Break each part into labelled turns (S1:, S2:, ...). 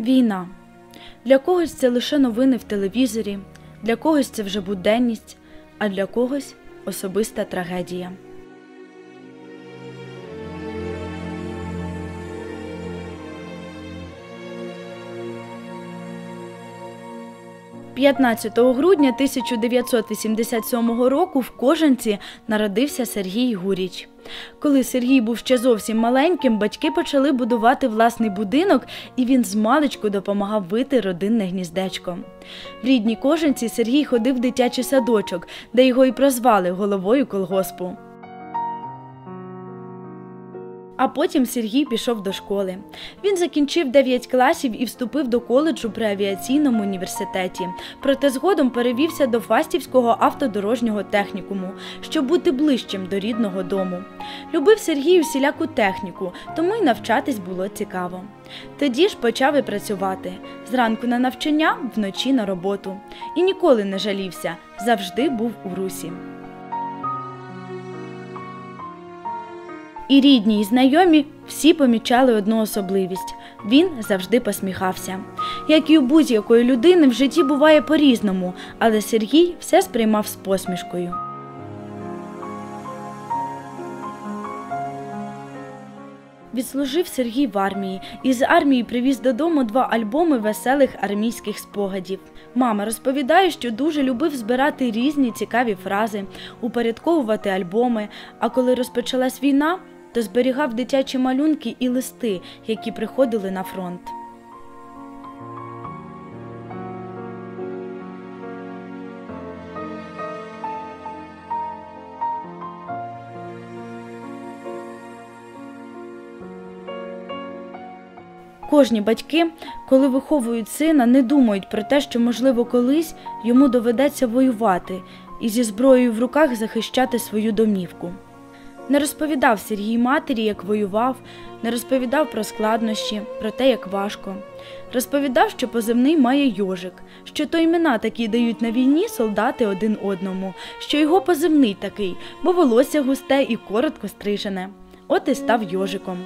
S1: Війна. Для когось це лише новини в телевізорі, для когось це вже буденність, а для когось особиста трагедія. «15 грудня 1987 року в Кожанці народився Сергій Гуріч. Коли Сергій був ще зовсім маленьким, батьки почали будувати власний будинок, і він з маличку допомагав вити родинне гніздечко. В рідній Кожанці Сергій ходив в дитячий садочок, де його і прозвали головою колгоспу. А потім Сергій пішов до школи. Він закінчив 9 класів і вступив до коледжу при авіаційному університеті. Проте згодом перевівся до Фастівського автодорожнього технікуму, щоб бути ближчим до рідного дому. Любив Сергій усіляку техніку, тому й навчатись було цікаво. Тоді ж почав і працювати зранку на навчання, вночі на роботу. І ніколи не жалівся, завжди був у русі. І рідні, і знайомі всі помічали одну особливість він завжди посміхався. Як і у будь-якої людини в житті буває по-різному, але Сергій все сприймав з посмішкою. Відслужив Сергій в армії і з армії привіз додому два альбоми веселих армійських спогадів. Мама розповідає, що дуже любив збирати різні цікаві фрази, упорядковувати альбоми. А коли розпочалась війна, то зберігав дитячі малюнки і листи, які приходили на фронт. Кожні батьки, коли виховують сина, не думають про те, що, можливо, колись йому доведеться воювати і зі зброєю в руках захищати свою домівку. Не розповідав Сергій матері, як воював, не розповідав про складнощі, про те, як важко. Розповідав, що позивний має йожик, що то імена такі дають на війні солдати один одному, що його позивний такий, бо волосся густе і коротко стрижене. От і став йожиком.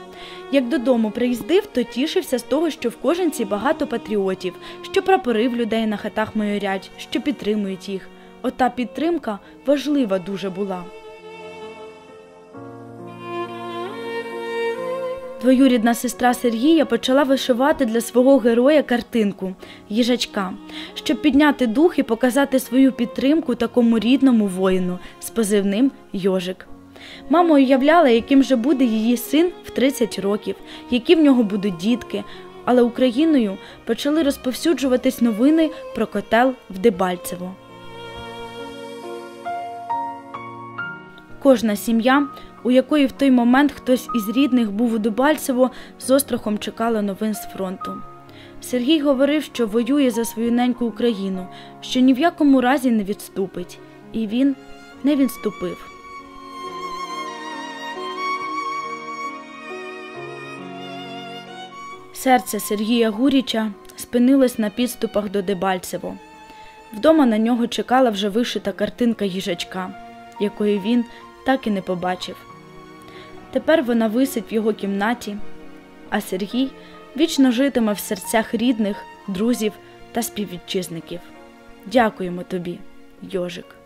S1: Як додому приїздив, то тішився з того, що в коженці багато патріотів, що прапори в людей на хатах майорять, що підтримують їх. Ота підтримка важлива дуже була. Двоюрідна сестра Сергія почала вишивати для свого героя картинку їжачка, щоб підняти дух і показати свою підтримку такому рідному воїну з позивним Йожик. Мама уявляла, яким же буде її син в 30 років, які в нього будуть дітки. Але Україною почали розповсюджуватись новини про котел в Дебальцево. Кожна сім'я, у якої в той момент хтось із рідних був у Дебальцево, з острахом чекала новин з фронту. Сергій говорив, що воює за свою неньку Україну, що ні в якому разі не відступить, і він не відступив. Серце Сергія Гуріча спинилось на підступах до Дебальцево. Вдома на нього чекала вже вишита картинка їжачка, якої він так і не побачив. Тепер вона висить в його кімнаті, а Сергій вічно житиме в серцях рідних, друзів та співвітчизників. Дякуємо тобі, Йожик.